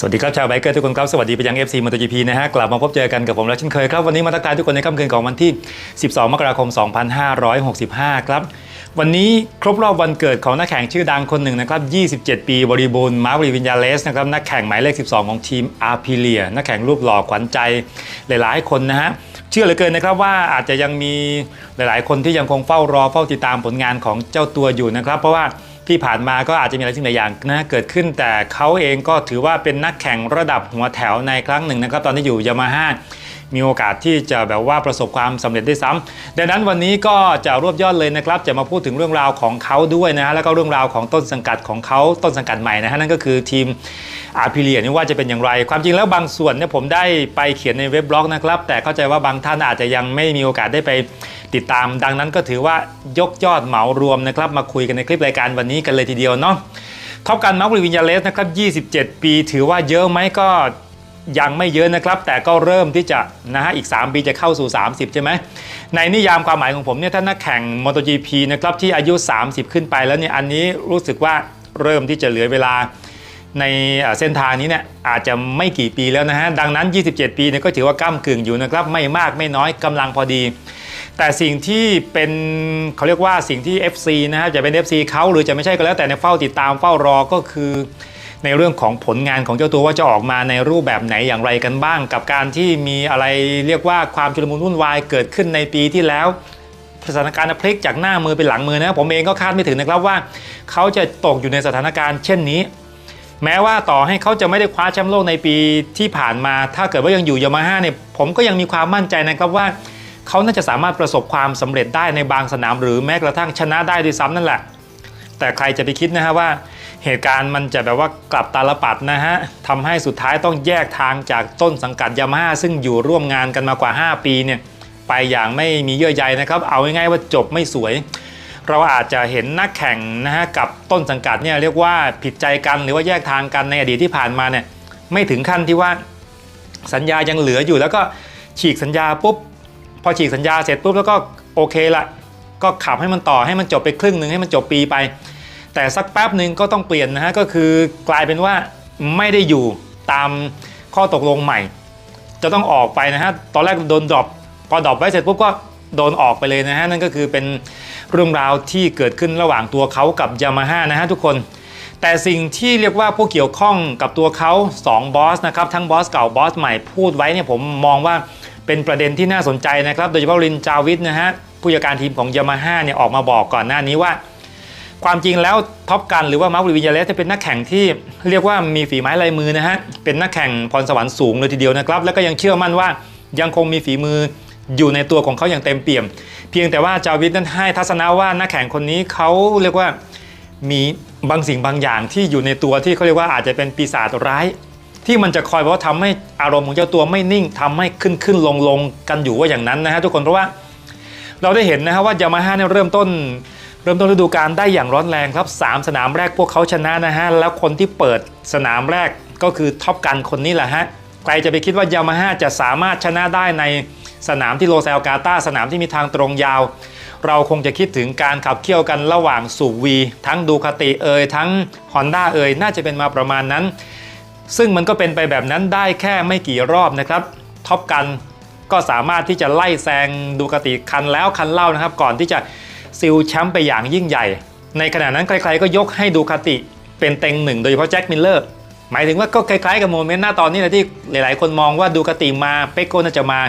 สวัสดีครับชาวไบเกอร์ทุกคนครับ สวัสดีไปยัง FC มอเตอร์จีพีนะฮะ กลับมาพบเจอกันกับผมแล้วเช่นเคยครับ วันนี้มาทักทายทุกคนในค่ำคืนของวันที่ 12 มกราคม 2565 ครับ วันนี้ครบรอบวันเกิดของนักแข่งชื่อดังคนหนึ่งนะครับ 27 ปีบริบูรณ์มาร์ควิวินยาเลสนะครับนักแข่งหมายเลข 12 ของทีมอาร์พิเลียนักแข่งรูปหล่อขวัญใจหลาย ๆ คนนะฮะเชื่อเหลือเกินนะครับว่าอาจจะยังมีหลาย ๆ คนที่ยังคงเฝ้ารอเฝ้าติดตามผลงานของเจ้าตัวอยู่นะครับ เพราะว่า ที่ผ่านมาก็อาจจะมีอะไรสิ่งหลายอย่างนะเกิดขึ้น แต่เขาเองก็ถือว่าเป็นนักแข่งระดับหัวแถวในครั้งหนึ่งนะครับตอนที่อยู่ยามาฮ่ามีโอกาสที่จะแบบว่าประสบความสำเร็จได้ซ้ำดังนั้นวันนี้ก็จะรวบยอดเลยนะครับ จะมาพูดถึงเรื่องราวของเขาด้วยนะฮะแล้วก็เรื่องราวของต้นสังกัดของเขาต้นสังกัดใหม่นะฮะนั่นก็คือทีม อาพิเลียนี่ว่าจะเป็นอย่างไร ความจริงแล้วบางส่วนเนี่ยผมได้ไปเขียนในเว็บบล็อกนะครับ แต่เข้าใจว่าบางท่านอาจจะยังไม่มีโอกาสได้ไปติดตาม ดังนั้นก็ถือว่ายกยอดเหมารวมนะครับ มาคุยกันในคลิปรายการวันนี้กันเลยทีเดียวเนาะท็อปกันมาร์ควินยาเลสนะครับ 27 ปี ถือว่าเยอะไหมก็ยังไม่เยอะนะครับ แต่ก็เริ่มที่จะนะฮะอีก 3 ปีจะเข้าสู่ 30 ใช่ไหมในนิยามความหมายของผมเนี่ยถ้านักแข่ง MotoGP นะครับที่อายุ 30 ขึ้นไปแล้วเนี่ยอันนี้รู้สึกว่าเริ่มที่จะเหลือเวลา ในเส้นทางนี้เนี่ยอาจจะไม่กี่ปีแล้วนะฮะดังนั้น 27 ปีเนี่ยก็ถือว่าก้ามกึ่งอยู่นะครับไม่มากไม่น้อยกำลังพอดี แต่สิ่งที่เป็นเขาเรียกว่าสิ่งที่ FC นะฮะจะเป็น FC เขาหรือจะไม่ใช่ก็แล้วแต่ในเฝ้าติดตามเฝ้ารอก็คือในเรื่องของผลงานของเจ้าตัวว่าจะออกมาในรูปแบบไหนอย่างไรกันบ้าง กับการที่มีอะไรเรียกว่าความชุลมุนวุ่นวายเกิดขึ้นในปีที่แล้วสถานการณ์พลิกจากหน้ามือเป็นหลังมือนะผมเองก็คาดไม่ถึงนะครับว่า เขาจะตกอยู่ในสถานการณ์เช่นนี้ แม้ว่าต่อให้เขาจะไม่ได้คว้าแชมป์โลกในปีที่ผ่านมา ถ้าเกิดว่ายังอยู่ยามาฮ่าเนี่ยผมก็ยังมีความมั่นใจนะครับว่าเขาน่าจะสามารถประสบความสำเร็จได้ในบางสนาม หรือแม้กระทั่งชนะได้ด้วยซ้ำนั่นแหละ แต่ใครจะไปคิดนะฮะว่า เหตุการณ์มันจะแบบว่ากลับตาลปัดนะฮะทำให้สุดท้ายต้องแยกทางจากต้นสังกัดยามาฮ่าซึ่งอยู่ร่วมงานกันมากว่า 5 ปีเนี่ยไปอย่างไม่มีเยื่อใยนะครับ เอาง่ายๆว่าจบไม่สวย เราอาจจะเห็นนักแข่งนะฮะกับต้นสังกัดเนี่ยเรียกว่าผิดใจกันหรือว่าแยกทางกันในอดีตที่ผ่านมาเนี่ยไม่ถึงขั้นที่ว่าสัญญายังเหลืออยู่ แล้วก็ฉีกสัญญาปุ๊บพอฉีกสัญญาเสร็จปุ๊บแล้วก็โอเคละก็ขับให้มันต่อให้มันจบไปครึ่งหนึ่งให้มันจบปีไป แต่สักแป๊บหนึ่งก็ต้องเปลี่ยนนะฮะก็คือกลายเป็นว่าไม่ได้อยู่ตามข้อตกลงใหม่ จะต้องออกไปนะฮะตอนแรกโดนดรอปพอดรอปไว้เสร็จปุ๊บก็โดนออกไปเลยนะฮะนั่นก็คือเป็น เรื่องราวที่เกิดขึ้นระหว่างตัวเขากับยามาฮ่านะฮะทุกคน แต่สิ่งที่เรียกว่าผู้เกี่ยวข้องกับตัวเขา2บอสนะครับทั้งบอสเก่าบอสใหม่พูดไว้เนี่ยผมมองว่าเป็นประเด็นที่น่าสนใจนะครับโดยเฉพาะรินจาวิทนะฮะผู้จัดการทีมของยามาฮ่าเนี่ยออกมาบอกก่อนหน้านี้ว่า ความจริงแล้วท็อปกันหรือว่ามาร์ควินยาเลสเป็นนักแข่งที่เรียกว่ามีฝีไม้ลายมือนะฮะเป็นนักแข่งพรสวรรค์สูงเลยทีเดียวนะครับ แล้วก็ยังเชื่อมั่นว่ายังคงมีฝีมือ อยู่ในตัวของเขาอย่างเต็มเปี่ยม เพียงแต่ว่าจาวิทนั้นให้ทัศนะว่านักแข่งคนนี้เขาเรียกว่ามีบางสิ่งบางอย่างที่อยู่ในตัวที่เขาเรียกว่าอาจจะเป็นปีศาจร้าย ที่มันจะคอยว่าทำให้อารมณ์ของเจ้าตัวไม่นิ่งทำให้ขึ้นขึ้นลงลงกันอยู่ว่าอย่างนั้นนะฮะทุกคนเพราะว่าเราได้เห็นนะฮะว่ายามาฮ่าเนี่ยเริ่มต้น เริ่มต้นฤดูกาลได้อย่างร้อนแรงครับ 3 สนามแรกพวกเขาชนะนะฮะแล้วคนที่เปิดสนามแรกก็คือท็อปกันคนนี้แหละฮะใครจะไปคิดว่ายามาฮ่าจะสามารถชนะได้ใน สนามที่โลเซลกาตาสนามที่มีทางตรงยาว เราคงจะคิดถึงการขับเคี่ยวกันระหว่างสูวีทั้งดูคาติเอยทั้ง Honda เอยน่าจะเป็นมาประมาณนั้น ซึ่งมันก็เป็นไปแบบนั้นได้แค่ไม่กี่รอบนะครับท็อปกันก็สามารถที่จะไล่แซงดูคาติคันแล้วคันเล่านะครับ ก่อนที่จะซิลแชมป์ไปอย่างยิ่งใหญ่ ในขณะนั้นใครๆก็ยกให้ดูคาติเป็นเต็งหนึ่งโดยเฉพาะแจ็คมิลเลอร์หมายถึงว่าก็คล้ายๆกับโมเมนต์หน้าตอนนี้นะที่หลายๆ คนมองว่าดูคาติมาเปโก้น่าจะมา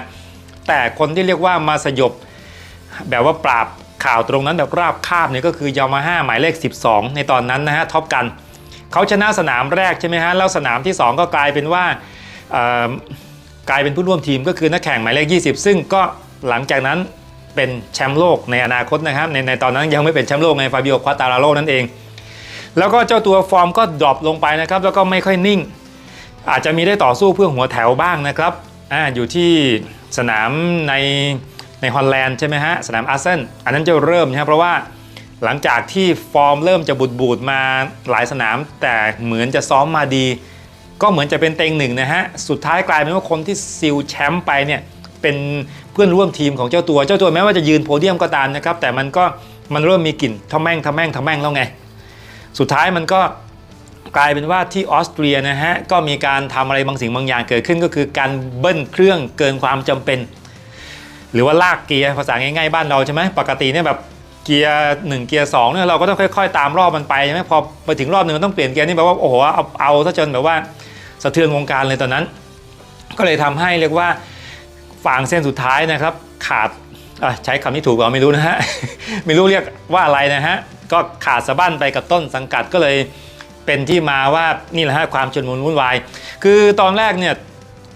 แต่คนที่เรียกว่ามาสยบ แบบว่าปราบข่าวตรงนั้นแบบราบคาบเนี่ยก็คือยามาฮ่าหมายเลข 12 ในตอนนั้นนะฮะท็อปกันเขาชนะสนามแรกใช่ไหมฮะแล้วสนามที่ 2 ก็กลายเป็นว่ากลายเป็นผู้ร่วมทีมก็คือนักแข่งหมายเลข 20 ซึ่งก็หลังจากนั้นเป็นแชมป์โลกในอนาคตนะครับในในตอนนั้นยังไม่เป็นแชมป์โลกในฟาบิโอควาตาราโลนั่นเอง แล้วก็เจ้าตัวฟอร์มก็ดรอปลงไปนะครับแล้วก็ไม่ค่อยนิ่ง อาจจะมีได้ต่อสู้เพื่อหัวแถวบ้างนะครับอ่าอยู่ที่ สนามในในฮอลแลนด์ใช่ไหมฮะสนามอาร์เซนอันนั้นจะเริ่มนะครับเพราะว่าหลังจากที่ฟอร์มเริ่มจะบูดบูดมาหลายสนาม แต่เหมือนจะซ้อมมาดี ก็เหมือนจะเป็นเต็งหนึ่งนะฮะสุดท้ายกลายเป็นว่าคนที่ซิลแชมป์ไปเนี่ยเป็นเพื่อนร่วมทีมของเจ้าตัวเจ้าตัวแม้ว่าจะยืนโพเดียมก็ตามนะครับแต่มันก็มันเริ่มมีกลิ่นทำแม่งทำแม่งทำแม่งแล้วไง สุดท้ายมันก็ กลายเป็นว่าที่ออสเตรียนะฮะก็มีการทำอะไรบางสิ่งบางอย่างเกิดขึ้นก็คือการเบิ้ลเครื่องเกินความจำเป็น หรือว่าลากเกียร์ภาษาง่ายๆบ้านเราใช่ไหมปกติเนี่ยแบบเกียร์หนึ่งเกียร์สองเนี่ยเราก็ต้องค่อย ๆ ตามรอบมันไปใช่ไหมพอไปถึงรอบหนึ่งมันต้องเปลี่ยนเกียร์นี่แบบว่าโอ้โหเอาเอาซะจนแบบว่าสะเทือนวงการเลยตอนนั้น ก็เลยทำให้เรียกว่าฟางเส้นสุดท้ายนะครับ ขาดใช้คำนี้ถูกเปล่าไม่รู้นะฮะไม่รู้เรียกว่าอะไรนะฮะก็ขาดสะบั้นไปกับต้นสังกัดก็เลย เป็นที่มาว่านี่แหละฮะความชุนมุนวุ่นวาย คือตอนแรกเนี่ย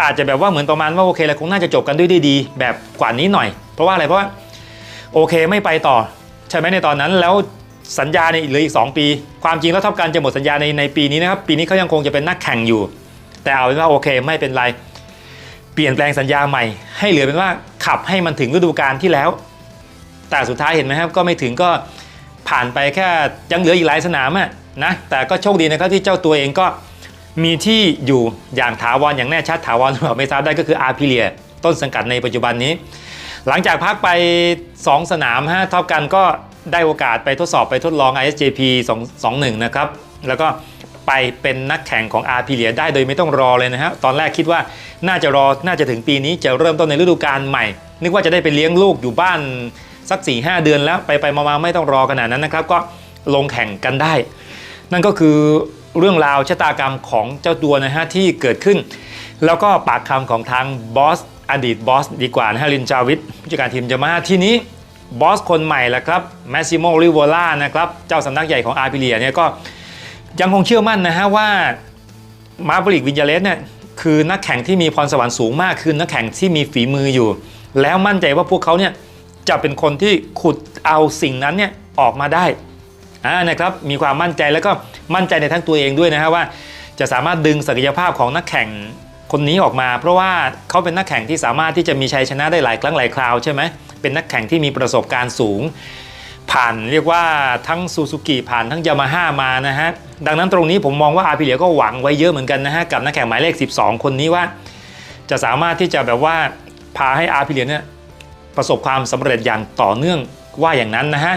อาจจะแบบว่าเหมือนประมาณว่าโอเคแล้วคงน่าจะจบกันด้วยดีๆแบบกว่านี้หน่อย เพราะว่าอะไรเพราะว่าโอเคไม่ไปต่อ ใช่ไหมในตอนนั้นแล้วสัญญาในยเหลืออีก 2 ปี ความจริงแล้วท็อปกันจะหมดสัญญาในในปีนี้นะครับปีนี้เขายังคงจะเป็นนักแข่งอยู่ แต่เอาเป็นว่าโอเคไม่เป็นไรเปลี่ยนแปลงสัญญาใหม่ ให้เหลือเป็นว่าขับให้มันถึงฤดูกาลที่แล้ว แต่สุดท้ายเห็นไหมครับก็ไม่ถึงก็ผ่านไปแค่ยังเหลืออีกหลายสนามอะ นะแต่ก็โชคดีนะครับที่เจ้าตัวเองก็มีที่อยู่อย่างถาวรอย่างแน่ชัดถาวรหรือเปล่าไม่ทราบได้ก็คืออาร์พิเลียต้นสังกัดในปัจจุบันนี้ หลังจากพักไป 2 สนามฮะเท่ากันก็ได้โอกาสไปทดสอบไปทดลอง ISJP 2 21 นะครับ แล้วก็ไปเป็นนักแข่งของ r p เ l ียได้โดยไม่ต้องรอเลยนะฮะตอนแรกคิดว่าน่าจะรอน่าจะถึงปีนี้จะเริ่มต้นในฤดูกาลใหม่ นึกว่าจะได้ไปเลี้ยงลูกอยู่บ้านสัก4-5 เดือนแล้วไปไปมาๆไม่ต้องรอขนาดนั้นนะครับก็ ลงแข่งกันได้ นั่นก็คือเรื่องราวชะตากรรมของเจ้าตัวนะฮะที่เกิดขึ้น แล้วก็ปากคำของทางบอสอดีตบอสดีกว่านะฮะลินจาวิทผู้จัดการทีมจะมาทีนี้บอสคนใหม่แหละครับแมสซิโมริโวล่านะครับเจ้าสำนักใหญ่ของอาร์พิเลียเนี่ยก็ยังคงเชื่อมั่นนะฮะว่ามาบริกวินยาเลสเนี่ยคือนักแข่งที่มีพรสวรรค์สูงมากคือนักแข่งที่มีฝีมืออยู่ แล้วมั่นใจว่าพวกเขาเนี่ยจะเป็นคนที่ขุดเอาสิ่งนั้นเนี่ยออกมาได้ อ่านะครับมีความมั่นใจแล้วก็มั่นใจในทั้งตัวเองด้วยนะฮะว่า จะสามารถดึงศักยภาพของนักแข่งคนนี้ออกมา เพราะว่าเขาเป็นนักแข่งที่สามารถที่จะมีชัยชนะได้หลายครั้งหลายคราวใช่ไหมเป็นนักแข่งที่มีประสบการณ์สูง ผ่านเรียกว่าทั้งซูซูกิผ่านทั้งยามาฮ่ามานะฮะดังนั้นตรงนี้ผมมองว่าอาพิเลียก็หวังไว้เยอะเหมือนกันนะฮะกับนักแข่งหมายเลข 12 คนนี้ว่า จะสามารถที่จะแบบว่าพาให้อาพิเลียเนี่ยประสบความสำเร็จอย่างต่อเนื่อง ว่าอย่างนั้นนะฮะ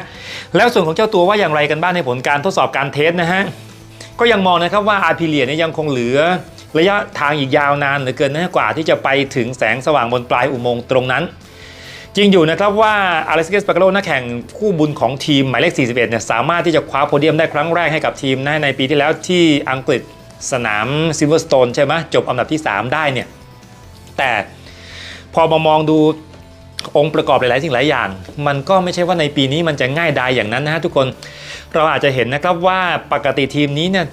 แล้วส่วนของเจ้าตัวว่าอย่างไรกันบ้างในผลการทดสอบการเทสนะฮะก็ยังมองนะครับว่าอาร์พิเลียเนี่ยยังคงเหลือ ระยะทางอีกยาวนานเหลือเกินนะกว่าที่จะไปถึงแสงสว่างบนปลายอุโมงค์ตรงนั้น จริงอยู่นะครับว่าอเล็กซ์เกสปาโกโลนักแข่งคู่บุญของทีมหมายเลข 41 เนี่ยสามารถที่จะคว้าโพเดียมได้ครั้งแรกให้กับทีมนะในปีที่แล้วที่อังกฤษสนามซิลเวอร์สโตนใช่ไหมจบอันดับที่ 3 ได้เนี่ยแต่พอมามองดู องค์ประกอบหลาย ๆ สิ่งหลายอย่าง มันก็ไม่ใช่ว่าในปีนี้มันจะง่ายดายอย่างนั้นนะฮะทุกคนเราอาจจะเห็นนะครับว่าปกติทีมนี้เนี่ย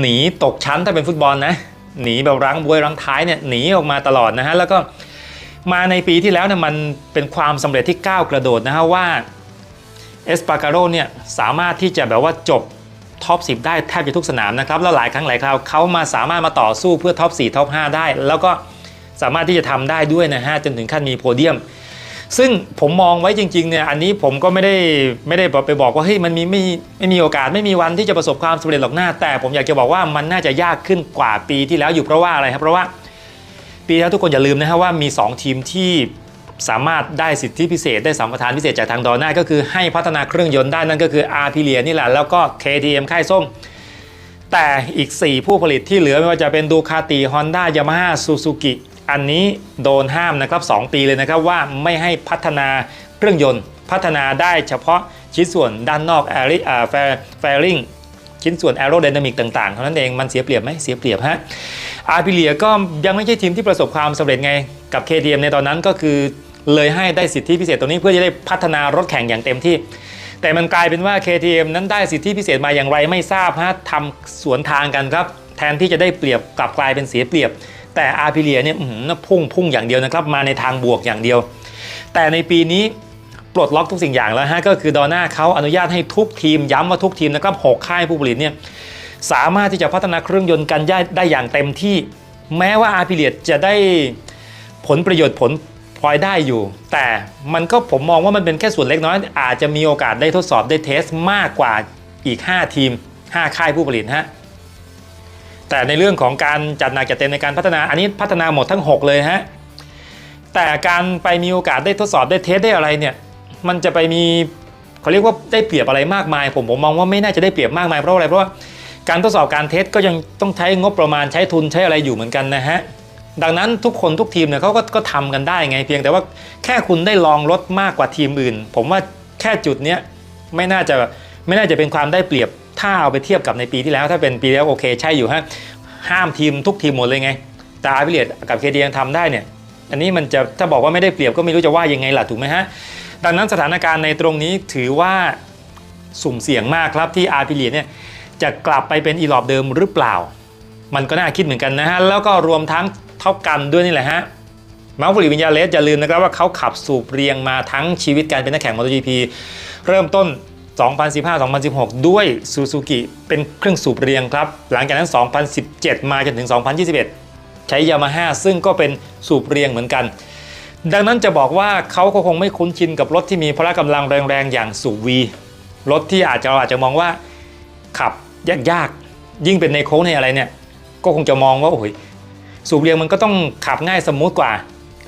หนีตกชั้นถ้าเป็นฟุตบอลนะหนีแบบรั้งบวยรั้งท้ายเนี่ยหนีออกมาตลอดนะฮะแล้วก็มาในปีที่แล้วเนี่ยมันเป็นความสำเร็จที่ก้าวกระโดดนะฮะว่าเอสปาการโรเนี่ยสามารถที่จะแบบว่าจบท็อป 10 ได้แทบจะทุกสนามนะครับแล้วหลายครั้งหลายคราวเขามาสามารถมาต่อสู้เพื่อท็อป 4 ท็อป 5 ได้ แล้วก็สามารถที่จะทำได้ด้วยนะฮะจนถึงขั้นมีโพเดียม ซึ่งผมมองไว้จริงๆเนี่ยอันนี้ผมก็ไม่ได้ไม่ได้ไปบอกว่าเฮ้ยมันมีไม่ไม่มีโอกาสไม่มีวันที่จะประสบความสำเร็จหรอกหน้า แต่ผมอยากจะบอกว่ามันน่าจะยากขึ้นกว่าปีที่แล้วอยู่เพราะว่าอะไรครับ เพราะว่าปีที่แล้วทุกคนอย่าลืมนะฮะว่ามี 2 ทีมที่สามารถได้สิทธิพิเศษ ได้สัมปทานพิเศษจากทางดอน่าก็คือให้พัฒนาเครื่องยนต์ได้นั่นก็คือ r p เลียนี่แหละแล้วก็ KTM ค่ายส้ม แต่อีก 4 ผู้ผลิตที่เหลือไม่ว่าจะเป็นดูคาติฮอนด้ายามาฮ่าซูซูกิ อันนี้โดนห้ามนะครับ 2 ปีเลยนะครับว่าไม่ให้พัฒนาเครื่องยนต์ พัฒนาได้เฉพาะชิ้นส่วนด้านนอกแอริอ่าแฟริงชิ้นส่วนแอโร d y นามิกต่างๆเท่านั้นเองมันเสียเปรียบไหมเสียเปรียบฮะอาร์พิเลียก็ยังไม่ใช่ทีมที่ประสบความสำเร็จไงกับ KTM ในตอนนั้นก็คือเลยให้ได้สิทธิพิเศษตรงนี้เพื่อจะได้พัฒนารถแข่งอย่างเต็มที่ แต่มันกลายเป็นว่า KTM นั้นได้สิทธิพิเศษมาอย่างไรไม่ทราบฮะทำสวนทางกันครับ แทนที่จะได้เปรียบกลับกลายเป็นเสียเปรียบ แต่อาร์พิเลียเนี่ยพุ่งพุ่งอย่างเดียวนะครับ มาในทางบวกอย่างเดียว แต่ในปีนี้ปลดล็อกทุกสิ่งอย่างแล้วฮะก็คือดอน่าเขาอนุญาตให้ทุกทีมย้ำว่าทุกทีมนะครับหกค่ายผู้ผลิตเนี่ยสามารถที่จะพัฒนาเครื่องยนต์กันได้ได้อย่างเต็มที่ แม้ว่าอาร์พิเลียจะได้ผลประโยชน์ผลพลอยได้อยู่ แต่มันก็ผมมองว่ามันเป็นแค่ส่วนเล็กน้อย อาจจะมีโอกาสได้ทดสอบได้เทสมากกว่าอีก 5 ทีม 5 ค่ายผู้ผลิตฮะ แต่ในเรื่องของการจัดหนักจัดเต็มในการพัฒนาอันนี้พัฒนาหมดทั้ง 6 เลยฮะแต่การไปมีโอกาสได้ทดสอบได้เทสได้อะไรเนี่ยมันจะไปมีเขาเรียกว่าได้เปรียบอะไรมากมาย ผมผมมองว่าไม่น่าจะได้เปรียบมากมายเพราะอะไรเพราะว่าการทดสอบการเทสก็ยังต้องใช้งบประมาณใช้ทุนใช้อะไรอยู่เหมือนกันนะฮะดังนั้นทุกคนทุกทีมเนี่ยเขาก็ก็ทำกันได้ไงเพียงแต่ว่าแค่คุณได้ลองรถมากกว่าทีมอื่น ผมว่าแค่จุดเนี้ยไม่น่าจะไม่น่าจะเป็นความได้เปรียบ ถ้าเอาไปเทียบกับในปีที่แล้ว ถ้าเป็นปีแล้วโอเคใช่อยู่ฮะห้ามทีมทุกทีมหมดเลยไงแต่อาร์บิเลตกับเคดียังทำได้เนี่ย อันนี้มันจะถ้าบอกว่าไม่ได้เปรียบก็ไม่รู้จะว่ายังไงล่ะถูกไหมฮะ ดังนั้นสถานการณ์ในตรงนี้ถือว่าสุ่มเสี่ยงมากครับที่อาร์พิเลียเนี่ยจะกลับไปเป็นอีลอบเดิมหรือเปล่า มันก็น่าคิดเหมือนกันนะฮะ แล้วก็รวมทั้งเท็อปกันด้วยนี่แหละฮะมาร์ฟริวิญญาเลสอย่าลืมนะครับว่าเขาขับสูบเรียงมาทั้งชีวิตการเป็นนักแข่ง MotoGP เริ่มต้น 2015-2016 ด้วยซูซูกิเป็นเครื่องสูบเรียงครับ หลังจากนั้น 2017 มาจนถึง 2021 ใช้ยามาฮ่าซึ่งก็เป็นสูบเรียงเหมือนกัน ดังนั้นจะบอกว่าเขาก็คงไม่คุ้นชินกับรถที่มีพละกำลังแรงๆ อย่างสูบวีรถที่อาจจะเราอาจจะมองว่าขับยากๆ ยิ่งเป็นในโค้งในอะไรเนี่ย ก็คงจะมองว่าโอ้ยสูบเรียงมันก็ต้องขับง่ายสมูทกว่า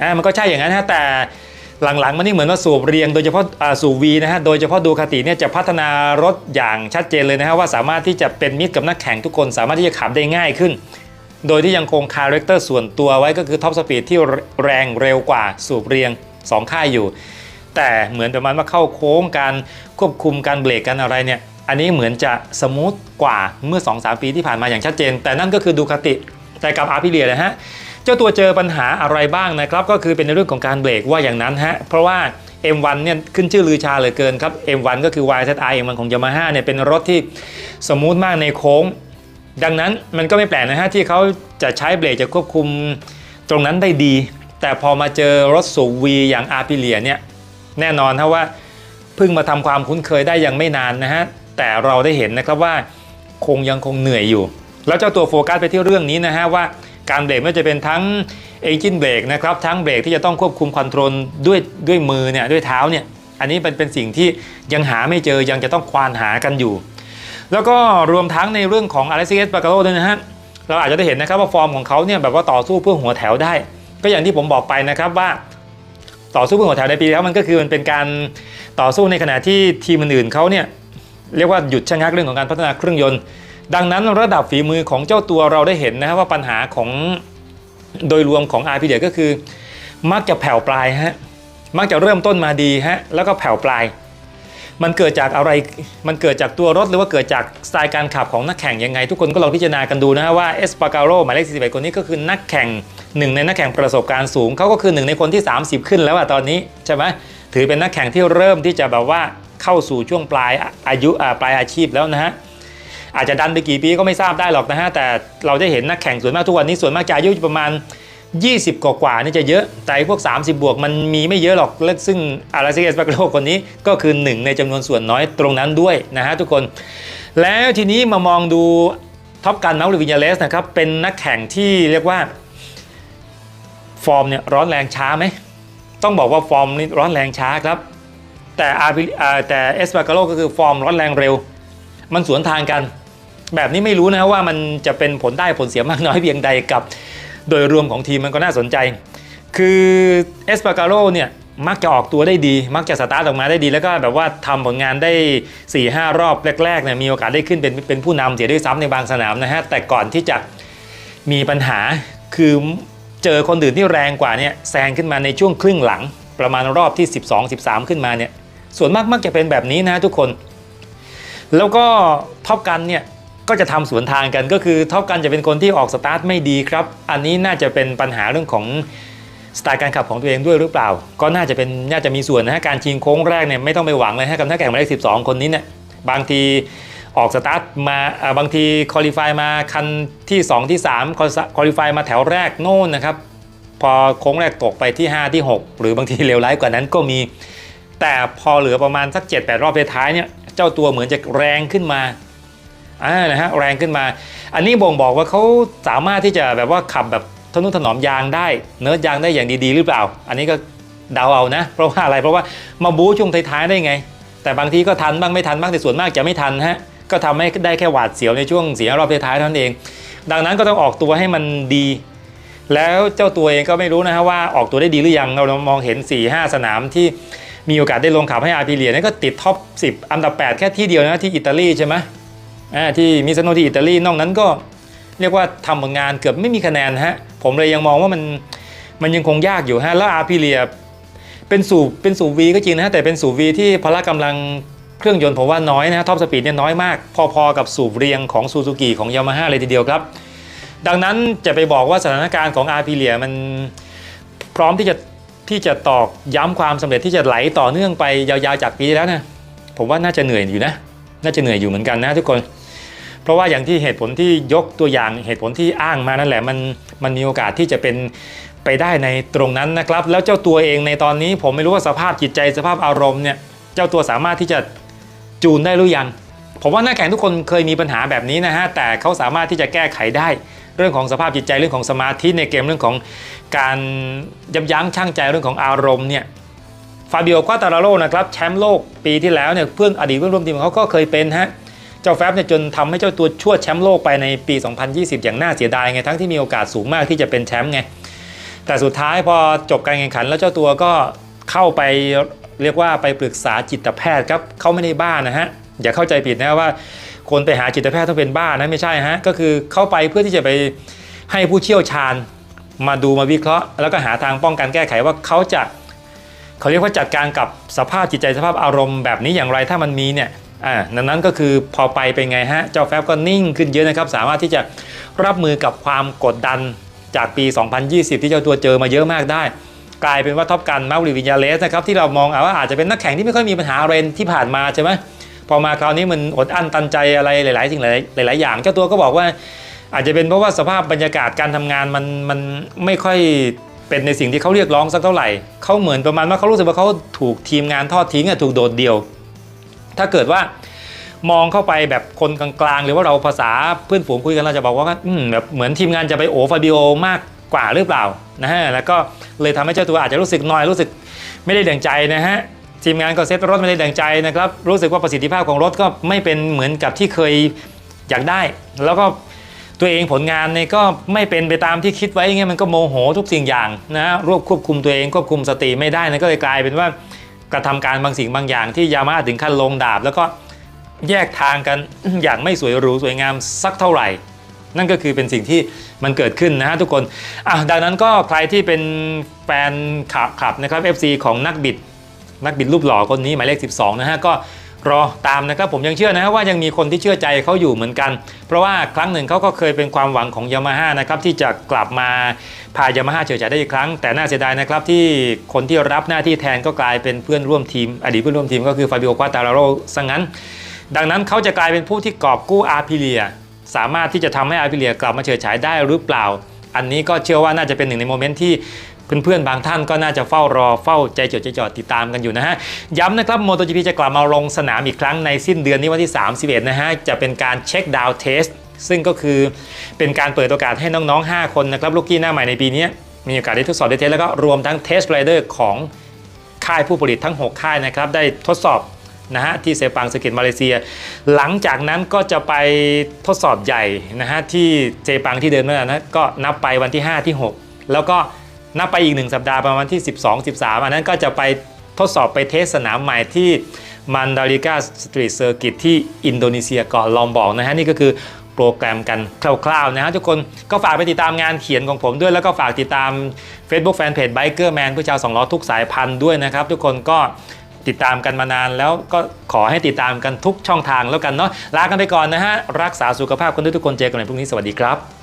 อ่ามันก็ใช่อย่างนั้นฮะแต่ หลังๆมันนี่เหมือนว่าสูบเรียง โดยเฉพาะสูบวีนะฮะ โดยเฉพาะดูคาติเนี่ยจะพัฒนารถอย่างชัดเจนเลยนะฮะว่าสามารถที่จะเป็นมิตรกับนักแข่งทุกคน สามารถที่จะขับได้ง่ายขึ้น โดยที่ยังคงคาแรคเตอร์ส่วนตัวไว้ก็คือท็อปสปีดที่แรงเร็วกว่าสูบเรียง 2 ค่ายอยู่ แต่เหมือนประมาณว่าเข้าโค้งการควบคุมการเบรกกันอะไรเนี่ยอันนี้เหมือนจะสมูทกว่าเมื่อ 2-3 ปีที่ผ่านมาอย่างชัดเจน แต่นั่นก็คือดูคาติแต่กับอาร์พิเลียนะฮะ จ้าตัวเจอปัญหาอะไรบ้างนะครับ ก็คือเป็นในเรื่องของการเบรกว่าอย่างนั้นฮะเพราะว่า M1 เนี่ยขึ้นชื่อลือชาเหลือเกินครับ M1 ก็คือ YZI M1 ของ Yamaha เนี่ยเป็นรถที่สมูทมากในโค้ง ดังนั้นมันก็ไม่แปลกนะฮะที่เขาจะใช้เบรกจะควบคุมตรงนั้นได้ดี แต่พอมาเจอรถสูบวีอย่างอาร์พิเลียเนี่ยแน่นอนครับว่าเพิ่งมาทำความคุ้นเคยได้ยังไม่นานนะฮะแต่เราได้เห็นนะครับว่าคงยังคงเหนื่อยอยู่ แล้วเจ้าตัวโฟกัสไปที่เรื่องนี้นะฮะว่า การเบรกไม่ว่าจะเป็นทั้งเอจินเบรกนะครับทั้งเบรกที่จะต้องควบคุมคอนโทรลด้วยด้วยมือเนี่ยด้วยเท้าเนี่ยอันนี้เป็นเป็นสิ่งที่ยังหาไม่เจอยังจะต้องควานหากันอยู่ แล้วก็รวมทั้งในเรื่องของอเล็กซิเอสปาการโลด้วยนะฮะเราอาจจะได้เห็นนะครับว่าฟอร์มของเขาเนี่ยแบบว่าต่อสู้เพื่อหัวแถวได้ ก็อย่างที่ผมบอกไปนะครับว่าต่อสู้เพื่อหัวแถวในปีแล้วมันก็คือมันเป็นการต่อสู้ในขณะที่ทีมอื่นๆเขาเนี่ยเรียกว่าหยุดชะงักเรื่องของการพัฒนาเครื่องยนต์ ดังนั้นระดับฝีมือของเจ้าตัวเราได้เห็นนะครับว่าปัญหาของโดยรวมของอาพีเดียก็คือ มักจะแผ่วปลายฮะมักจะเริ่มต้นมาดีฮะแล้วก็แผ่วปลาย มันเกิดจากอะไรมันเกิดจากตัวรถหรือว่าเกิดจากสไตล์การขับของนักแข่งยังไง ทุกคนก็ลองพิจารณากันดูนะฮะว่าเอสปาการโรหมายเลข41คนนี้ก็คือนักแข่งหนึ่งในนักแข่งประสบการณ์สูงเขาก็คือหนึ่งในคนที่ 30 ขึ้นแล้วอะตอนนี้ใช่ไหมถือเป็นนักแข่งที่เริ่มที่จะแบบว่าเข้าสู่ช่วงปลายอายุปลายอาชีพแล้วนะฮะ อาจจะดันไปกี่ปีก็ไม่ทราบได้หรอกนะฮะแต่เราได้เห็นนักแข่งส่วนมากทุกวันนี้ส่วนมากจะอายุประมาณ 20 กว่ากว่านี่จะเยอะ แต่พวก 30 บวกมันมีไม่เยอะหรอกและซึ่งอาราซิเอสปาโกโลคนนี้ก็คือหนึ่งในจำนวนส่วนน้อยตรงนั้นด้วยนะฮะทุกคน แล้วทีนี้มามองดูท็อปกันมาร์ควิญญาเลสนะครับเป็นนักแข่งที่เรียกว่าฟอร์มเนี่ยร้อนแรงช้าไหมต้องบอกว่าฟอร์มนี่ร้อนแรงช้าครับ แต่อาร์แต่เอสปาโกโลก็คือฟอร์มร้อนแรงเร็ว มันสวนทางกัน แบบนี้ไม่รู้นะว่ามันจะเป็นผลได้ผลเสียมากน้อยเพียงใดกับ โดยรวมของทีมมันก็น่าสนใจ คือเอสปาการโ o เนี่ยมักจะออกตัวได้ดี มักจะสตาร์ทออกมาได้ดี แล้วก็แบบว่าทำผลงานได้4-5รอบแรกๆเนี่ยมีโอกาสได้ขึ้นเป็นเป็นผู้นำเสียด้วยซ้ำในบางสนามนะฮะแต่ก่อนที่จะมีปัญหาคือเจอคนอื่นที่แรงกว่าเนี่ยแซงขึ้นมาในช่วงครึ่งหลัง ประมาณรอบที่ 12-13 ขึ้นมาเนี่ยส่วนมากมักจะเป็นแบบนี้นะทุกคน แล้วก็ท็อปกันเนี่ยก็จะทำสวนทางกันก็คือท็อปกันจะเป็นคนที่ออกสตาร์ทไม่ดีครับ อันนี้น่าจะเป็นปัญหาเรื่องของสไตล์การขับของตัวเองด้วยหรือเปล่า ก็น่าจะเป็นน่าจะมีส่วนนะฮะการชิงโค้งแรกเนี่ยไม่ต้องไปหวังเลยฮะกับนักแข่งหมายเลข12คนนี้เนี่ยบางทีออกสตาร์ทมาอ่าบางทีคอลี่ฟายมาคันที่ 2 ที่ 3คอลี่ฟายมาแถวแรกโน่นนะครับ พอโค้งแรกตกไปที่ 5 ที่ 6 หรือบางทีเลวร้ายกว่านั้นก็มี แต่พอเหลือประมาณสัก 7-8 รอบท้ายเนี่ยเจ้าตัวเหมือนจะแรงขึ้นมาอ่านะฮะแรงขึ้นมา อันนี้บ่งบอกว่าเขาสามารถที่จะแบบว่าขับแบบทนุถนอมยางได้ เนิร์ดยางได้อย่างดีๆ หรือเปล่า อันนี้ก็เดาเอานะ เพราะว่าอะไรเพราะว่ามาบู๊ช่วงท้ายๆได้ไง แต่บางทีก็ทันบ้างไม่ทันบ้างแต่ส่วนมากจะไม่ทันฮะก็ทำให้ได้แค่หวาดเสียวในช่วงเสียรอบท้ายเท่านั้นเอง ดังนั้นก็ต้องออกตัวให้มันดี แล้วเจ้าตัวเองก็ไม่รู้นะฮะว่าออกตัวได้ดีหรือยังเรามองเห็น4-5สนามที่ มีโอกาสได้ลงขับให้อาร์พิเลียนี่ก็ติดท็อป 10 อันดับ 8 แค่ที่เดียวนะที่อิตาลีใช่ไหมที่มิซาโนที่อิตาลีนอกนั้นก็เรียกว่าทำผลงานเกือบไม่มีคะแนนฮะผมเลยยังมองว่ามันมันยังคงยากอยู่ฮะแล้วอาร์พิเลียเป็นสูบเป็นสูบวีก็จริงนะฮะแต่เป็นสูบวีที่พละกำลังเครื่องยนต์ผมว่าน้อยนะท็อปสปีดเนี่ยน้อยมาก พอๆกับสูบเรียงของซูซูกิของยามาฮ่าเลยทีเดียวครับ ดังนั้นจะไปบอกว่าสถานการณ์ของอาร์พิเลียมันพร้อมที่จะ ที่จะตอกย้ำความสำเร็จที่จะไหลต่อเนื่องไปยาวๆจากปีแล้วนะผมว่าน่าจะเหนื่อยอยู่นะ น่าจะเหนื่อยอยู่เหมือนกันนะทุกคน เพราะว่าอย่างที่เหตุผลที่ยกตัวอย่างเหตุผลที่อ้างมานั่นแหละมันมันมีโอกาสที่จะเป็นไปได้ในตรงนั้นนะครับ แล้วเจ้าตัวเองในตอนนี้ผมไม่รู้ว่าสภาพจิตใจสภาพอารมณ์เนี่ยเจ้าตัวสามารถที่จะจูนได้หรือยัง ผมว่านักแข่งทุกคนเคยมีปัญหาแบบนี้นะฮะแต่เขาสามารถที่จะแก้ไขได้ เรื่องของสภาพจิตใจเรื่องของสมาธิในเกมเรื่องของการยับยั้งชั่งใจเรื่องของอารมณ์เนี่ยฟาบิโอควาตาราโลนะครับแชมป์โลกปีที่แล้วเนี่ยเพื่อนอดีตเพื่อนร่วมทีมของเขาก็เคยเป็นฮะเจ้าแฟบเนี่ยจนทำให้เจ้าตัวชั่วแชมป์โลกไปในปี 2020 อย่างน่าเสียดายไงทั้งที่มีโอกาสสูงมากที่จะเป็นแชมป์ไงแต่สุดท้ายพอจบการแข่งขันแล้วเจ้าตัวก็เข้าไปเรียกว่าไปปรึกษาจิตแพทย์ครับเขาไม่ได้บ้านะฮะ อย่าเข้าใจผิดนะว่า คนไปหาจิตแพทย์ต้องเป็นบ้านะไม่ใช่ฮะก็คือเข้าไปเพื่อที่จะไปให้ผู้เชี่ยวชาญมาดูมาวิเคราะห์ แล้วก็หาทางป้องกันแก้ไขว่าเขาจะเขาเรียกว่าจัดการกับสภาพจิตใจสภาพอารมณ์แบบนี้อย่างไรถ้ามันมีเนี่ยอ่าดังนั้นก็คือพอไปเป็นไงฮะเจ้าแฟบก็นิ่งขึ้นเยอะนะครับ สามารถที่จะรับมือกับความกดดันจากปี 2020 ที่เจ้าตัวเจอมาเยอะมากได้ กลายเป็นว่าท็อปกันมาริวิญญาเลสนะครับที่เรามองเอาว่าอาจจะเป็นนักแข่งที่ไม่ค่อยมีปัญหาอะไรที่ผ่านมาใช่ไหม พอมาคราวนี้มันอดอั้นตันใจอะไรหลาย ๆ สิ่งหลาย ๆ อย่าง เจ้าตัวก็บอกว่า อาจจะเป็นเพราะว่าสภาพบรรยากาศการทำงานมันมันไม่ค่อยเป็นในสิ่งที่เขาเรียกร้องสักเท่าไหร่เขาเหมือนประมาณว่าเขารู้สึกว่าเขาถูกทีมงานทอดทิ้งอะถูกโดดเดี่ยว ถ้าเกิดว่ามองเข้าไปแบบคนกลางๆ หรือว่าเราภาษาเพื่อนฝูงคุยกันเราจะบอกว่าอืมแบบเหมือนทีมงานจะไปโอฟาบิโอมากกว่าหรือเปล่านะฮะแล้วก็เลยทำให้เจ้าตัวอาจจะรู้สึกน้อยรู้สึกไม่ได้ดังใจนะฮะ ทีมงานก็เซ็ตรถไม่ได้ดังใจนะครับ รู้สึกว่าประสิทธิภาพของรถก็ไม่เป็นเหมือนกับที่เคยอยากได้ แล้วก็ตัวเองผลงานเนี่ยก็ไม่เป็นไปตามที่คิดไว้ไงมันก็โมโหทุกสิ่งอย่างนะรวบควบคุมตัวเองควบคุมสติไม่ได้นะก็เลยกลายเป็นว่ากระทำการบางสิ่งบางอย่างที่ยามาถึงขั้นลงดาบ แล้วก็แยกทางกันอย่างไม่สวยหรูสวยงามสักเท่าไหร่ นั่นก็คือเป็นสิ่งที่มันเกิดขึ้นนะฮะทุกคนอะดังนั้นก็ใครที่เป็นแฟนขับขับนะครับ FC ของนักบิด นักบิดรูปหล่อคนนี้หมายเลข 12 นะฮะก็รอตามนะครับผมยังเชื่อนะฮะว่ายังมีคนที่เชื่อใจเขาอยู่เหมือนกัน เพราะว่าครั้งหนึ่งเขาก็เคยเป็นความหวังของยามาฮ่านะครับที่จะกลับมาพายามาฮ่าเฉยๆได้อีกครั้ง แต่น่าเสียดายนะครับที่คนที่รับหน้าที่แทนก็กลายเป็นเพื่อนร่วมทีม อดีตเพื่อนร่วมทีมก็คือฟาบิโอควาตาราโรซะงั้น ดังนั้นเขาจะกลายเป็นผู้ที่กอบกู้อาร์พิเลีย สามารถที่จะทำให้อาร์พิเลียกลับมาเฉิดฉยได้หรือเปล่า อันนี้ก็เชื่อว่าน่าจะเป็นหนึ่งในโมเมนต์ที่ เพื่อนๆ บางท่านก็น่าจะเฝ้ารอเฝ้าใจจดใจจ่อติดตามกันอยู่นะฮะ ย้ำนะครับ MotoGP จะกลับมาลงสนามอีกครั้งในสิ้นเดือนนี้วันที่ 31 นะฮะ จะเป็นการเช็คดาวเทสซึ่งก็คือเป็นการเปิดโอกาสให้น้องๆ 5 คนนะครับ ลูกกี้หน้าใหม่ในปีนี้ มีโอกาสได้ทดสอบได้เทสแล้วก็รวมทั้งเทสไรเดอร์ของค่ายผู้ผลิตทั้ง 6 ค่ายนะครับ ได้ทดสอบนะฮะที่เซปังสกิตมาเลเซีย หลังจากนั้นก็จะไปทดสอบใหญ่นะฮะที่เซปังที่เดินมานะก็นับไปวันที่ 5 ที่ 6 แล้วก็ นับไปอีก 1 สัปดาห์ประมาณที่ 12 13 อันนั้นก็จะไปทดสอบไปเทสสนามใหม่ที่มันดาริกาสตรีทเซอร์กิตที่อินโดนีเซียก่อนลองบอกนะฮะ นี่ก็คือโปรแกรมกันคร่าวๆนะฮะทุกคนก็ฝากไปติดตามงานเขียนของผมด้วย แล้วก็ฝากติดตาม Facebook Fanpage Biker Man ผู้ชาวสองล้อทุกสายพันธุ์ด้วยนะครับ ทุกคนก็ติดตามกันมานานแล้วก็ขอให้ติดตามกันทุกช่องทางแล้วกันเนาะลากันไปก่อนนะฮะรักษาสุขภาพกันด้วยทุกคนเจอกันใหม่พรุ่งนี้สวัสดีครับ